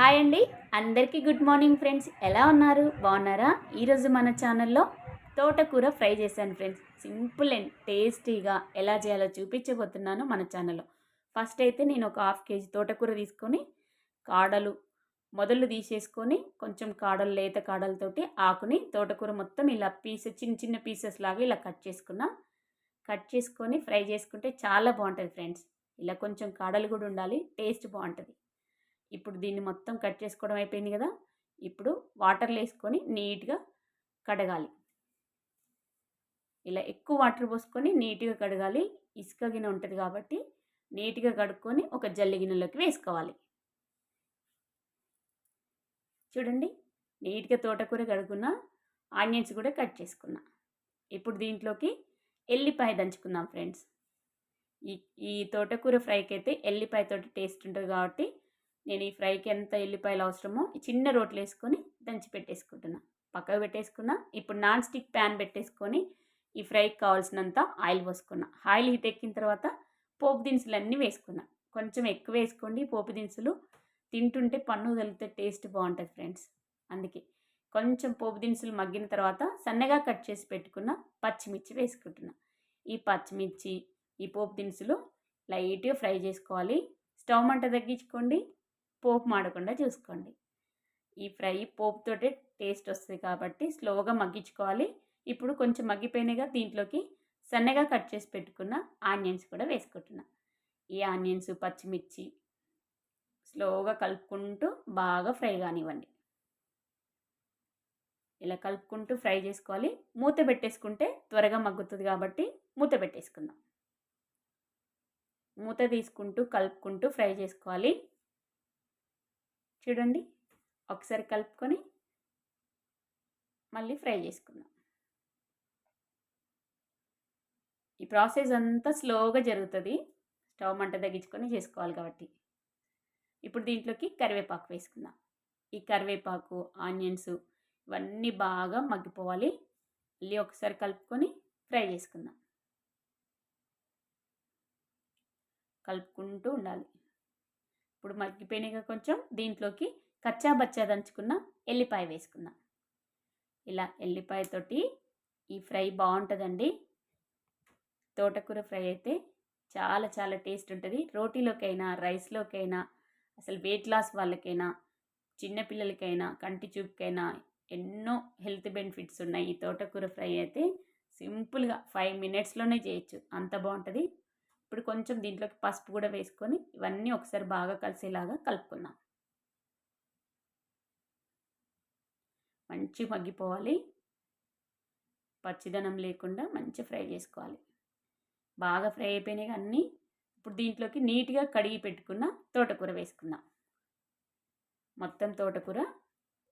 Hi అండి. అందరికీ good morning friends. ఎలా ఉన్నారు? బాగున్నారా? ఈరోజు మన ఛానల్లో తోటకూర ఫ్రై చేశాను ఫ్రెండ్స్. సింపుల్ అండ్ టేస్టీగా ఎలా చేయాలో చూపించబోతున్నాను మన ఛానల్లో. ఫస్ట్ అయితే నేను ఒక హాఫ్ కేజీ తోటకూర తీసుకొని కాడలు మొదలు తీసేసుకొని కొంచెం కాడలు లేత కాడలతోటి ఆకుని తోటకూర మొత్తం ఇలా పీస్ చిన్న చిన్న పీసెస్ లాగా ఇలా కట్ చేసుకున్నా. కట్ చేసుకొని ఫ్రై చేసుకుంటే చాలా బాగుంటుంది ఫ్రెండ్స్. ఇలా కొంచెం కాడలు కూడా ఉండాలి టేస్ట్ బాగుంటుంది. ఇప్పుడు దీన్ని మొత్తం కట్ చేసుకోవడం అయిపోయింది కదా ఇప్పుడు వాటర్లో వేసుకొని నీట్గా కడగాలి. ఇలా ఎక్కువ వాటర్ పోసుకొని నీట్గా కడగాలి. ఇసుక గిన్నె ఉంటుంది కాబట్టి నీట్గా కడుక్కొని ఒక జల్లి గిన్నెలోకి వేసుకోవాలి. చూడండి నీట్గా తోటకూర కడుక్కున్నా ఆనియన్స్ కూడా కట్ చేసుకున్నా. ఇప్పుడు దీంట్లోకి ఎల్లిపాయ దంచుకుందాం ఫ్రెండ్స్. ఈ ఈ తోటకూర ఫ్రైకి అయితే ఎల్లిపాయతోటి టేస్ట్ ఉంటుంది కాబట్టి నేను ఈ ఫ్రైకి ఎంత ఎల్లిపాయలు అవసరమో ఈ చిన్న రోట్లు వేసుకొని దంచి పెట్టేసుకుంటున్నా. పక్కకు పెట్టేసుకున్నా ఇప్పుడు నాన్ స్టిక్ ప్యాన్ పెట్టేసుకొని ఈ ఫ్రైకి కావాల్సినంత ఆయిల్ పోసుకున్నా. ఆయిల్ హీట్ ఎక్కిన తర్వాత పోపు దినుసులు అన్నీ వేసుకున్నా. కొంచెం ఎక్కువ వేసుకోండి. పోపు దినుసులు తింటుంటే పన్ను తగిలితే టేస్ట్ బాగుంటుంది ఫ్రెండ్స్. అందుకే కొంచెం పోపు దినుసులు మగ్గిన తర్వాత సన్నగా కట్ చేసి పెట్టుకున్న పచ్చిమిర్చి వేసుకుంటున్నా. ఈ పచ్చిమిర్చి ఈ పోపు దినుసులు లైట్గా ఫ్రై చేసుకోవాలి. స్టవ్ మంట తగ్గించుకోండి. పోపు మాడకుండా చూసుకోండి. ఈ ఫ్రై పోపుతోటే టేస్ట్ వస్తుంది కాబట్టి స్లోగా మగ్గించుకోవాలి. ఇప్పుడు కొంచెం మగ్గిపోయినాయిగా దీంట్లోకి సన్నగా కట్ చేసి పెట్టుకున్న ఆనియన్స్ కూడా వేసుకుంటున్నా. ఈ ఆనియన్స్ పచ్చిమిర్చి స్లోగా కలుపుకుంటూ బాగా ఫ్రై కానివ్వండి. ఇలా కలుపుకుంటూ ఫ్రై చేసుకోవాలి. మూత పెట్టేసుకుంటే త్వరగా మగ్గుతుంది కాబట్టి మూత పెట్టేసుకుందాం. మూత తీసుకుంటూ కలుపుకుంటూ ఫ్రై చేసుకోవాలి. చూడండి. ఒకసారి కలుపుకొని మళ్ళీ ఫ్రై చేసుకుందాం. ఈ ప్రాసెస్ అంతా స్లోగా జరుగుతుంది. స్టవ్ మంట తగ్గించుకొని చేసుకోవాలి కాబట్టి. ఇప్పుడు దీంట్లోకి కరివేపాకు వేసుకుందాం. ఈ కరివేపాకు ఆనియన్స్ ఇవన్నీ బాగా మగ్గిపోవాలి. మళ్ళీ ఒకసారి కలుపుకొని ఫ్రై చేసుకుందాం. కలుపుకుంటూ ఉండాలి. ఇప్పుడు మగ్గిపోయినాక కొంచెం దీంట్లోకి కచ్చా బచ్చా దంచుకున్న ఎల్లిపాయ వేసుకుందాం. ఇలా ఎల్లిపాయతోటి ఈ ఫ్రై బాగుంటుందండి. తోటకూర ఫ్రై అయితే చాలా చాలా టేస్ట్ ఉంటుంది. రోటీలోకైనా రైస్లోకైనా అసలు వెయిట్ లాస్ వాళ్ళకైనా చిన్నపిల్లలకైనా కంటి చూపుకైనా ఎన్నో హెల్త్ బెనిఫిట్స్ ఉన్నాయి. ఈ తోటకూర ఫ్రై అయితే సింపుల్గా ఫైవ్ మినిట్స్లోనే చేయొచ్చు. అంత బాగుంటుంది. ఇప్పుడు కొంచెం దీంట్లోకి పసుపు కూడా వేసుకొని ఇవన్నీ ఒకసారి బాగా కలిసేలాగా కలుపుకుందాం. మంచి మగ్గిపోవాలి. పచ్చిదనం లేకుండా మంచి ఫ్రై చేసుకోవాలి. బాగా ఫ్రై అయిపోయినాయి అన్నీ. ఇప్పుడు దీంట్లోకి నీట్గా కడిగి పెట్టుకున్న తోటకూర వేసుకుందాం. మొత్తం తోటకూర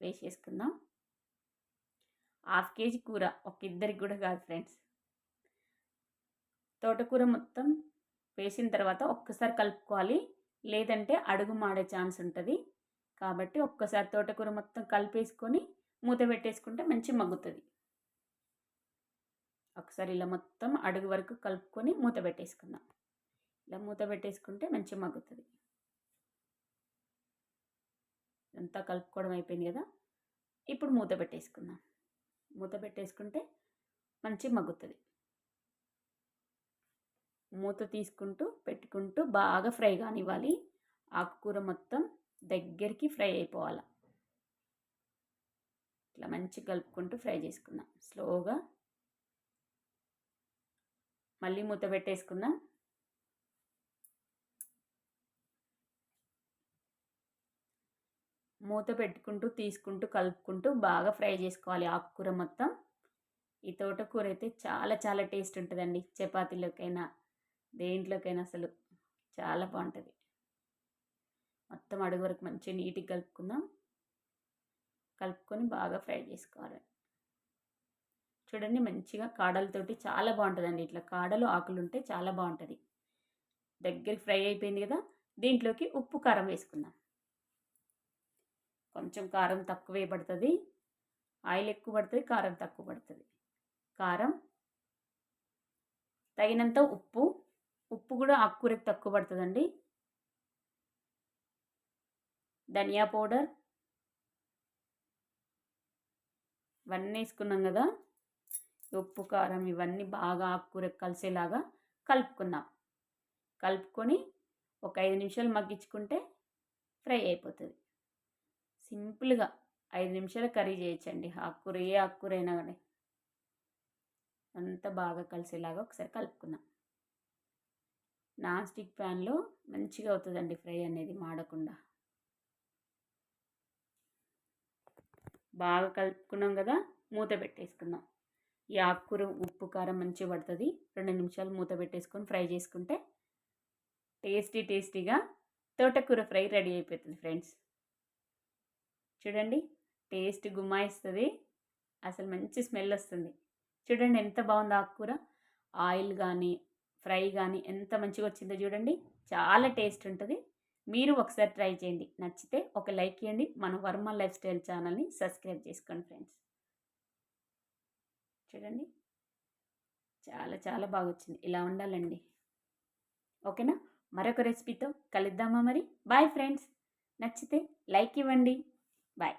వేసేసుకుందాం. హాఫ్ కేజీ కూర ఒక ఇద్దరికి కూడా కాదు ఫ్రెండ్స్. తోటకూర మొత్తం వేసిన తర్వాత ఒక్కసారి కలుపుకోవాలి. లేదంటే అడుగు మాడే ఛాన్స్ ఉంటుంది. కాబట్టి ఒక్కసారి తోటకూర మొత్తం కలిపేసుకొని మూత పెట్టేసుకుంటే మంచి మగ్గుతుంది. ఒకసారి ఇలా మొత్తం అడుగు వరకు కలుపుకొని మూత పెట్టేసుకుందాం. ఇలా మూత పెట్టేసుకుంటే మంచి మగ్గుతుంది. అంతా కలుపుకోవడం అయిపోయింది కదా. ఇప్పుడు మూత పెట్టేసుకుందాం. మూత పెట్టేసుకుంటే మంచి మగ్గుతుంది. మూత తీసుకుంటూ పెట్టుకుంటూ బాగా ఫ్రై కానివ్వాలి. ఆకుకూర మొత్తం దగ్గరికి ఫ్రై అయిపోవాలి. ఇట్లా మంచి కలుపుకుంటూ ఫ్రై చేసుకుందాం. స్లోగా. మళ్ళీ మూత పెట్టేసుకుందాం. మూత పెట్టుకుంటూ తీసుకుంటూ కలుపుకుంటూ బాగా ఫ్రై చేసుకోవాలి ఆకుకూర మొత్తం. ఈ తోటకూర అయితే చాలా చాలా టేస్ట్ ఉంటుందండి. చపాతీలోకైనా దేంట్లోకైనా అసలు చాలా బాగుంటుంది మొత్తం అడుగు వరకు మంచిగా నీట్గా కలుపుకుందాం. కలుపుకొని బాగా ఫ్రై చేసుకోవాలి. చూడండి మంచిగా కాడలతోటి చాలా బాగుంటుందండి ఇట్లా. కాడలు ఆకులు ఉంటే చాలా బాగుంటుంది దగ్గరికి ఫ్రై అయిపోయింది కదా దీంట్లోకి ఉప్పు కారం వేసుకుందాం. కొంచెం కారం తక్కువ పడుతుంది. ఆయిల్ ఎక్కువ పడుతుంది కారం తక్కువ పడుతుంది. కారం తగినంత ఉప్పు కూడా ఆకుకూరకి తక్కువ పడుతుందండి. ధనియా పౌడర్. ఇవన్నీ వేసుకున్నాం కదా. ఉప్పు కారం ఇవన్నీ బాగా ఆకుకూర కలిసేలాగా కలుపుకుందాం. కలుపుకొని ఒక ఐదు నిమిషాలు మగ్గించుకుంటే ఫ్రై అయిపోతుంది. సింపుల్గా ఐదు నిమిషాలు కర్రీ చేయొచ్చండి. ఆకుకూర ఏ ఆకుకూర అయినా కానీ అంతా బాగా కలిసేలాగా ఒకసారి కలుపుకుందాం. నాన్ స్టిక్ ప్యాన్లో మంచిగా అవుతుందండి ఫ్రై అనేది మాడకుండా. బాగా కలుపుకున్నాం కదా మూత పెట్టేసుకుందాం. ఈ ఆకుకూర ఉప్పు కారం మంచిగా పడుతుంది. రెండు నిమిషాలు మూత పెట్టేసుకొని ఫ్రై చేసుకుంటే టేస్టీ టేస్టీగా తోటకూర ఫ్రై రెడీ అయిపోతుంది ఫ్రెండ్స్. చూడండి టేస్ట్ గుమ్మాయిస్తుంది అసలు మంచి స్మెల్ వస్తుంది. చూడండి ఎంత బాగుంది ఆకుకూర. ఆయిల్ కానీ ఫ్రై కానీ ఎంత మంచిగా వచ్చిందో చూడండి. చాలా టేస్ట్ ఉంటుంది. మీరు ఒకసారి ట్రై చేయండి. నచ్చితే ఒక లైక్ ఇవ్వండి మన వర్మ లైఫ్ స్టైల్ ఛానల్ని సబ్స్క్రైబ్ చేసుకోండి ఫ్రెండ్స్. చూడండి. చాలా చాలా బాగా వచ్చింది. ఇలా ఉండాలండి. ఓకేనా? మరొక రెసిపీతో కలుద్దామా మరి? Bye friends. నచ్చితే లైక్ ఇవ్వండి. బాయ్.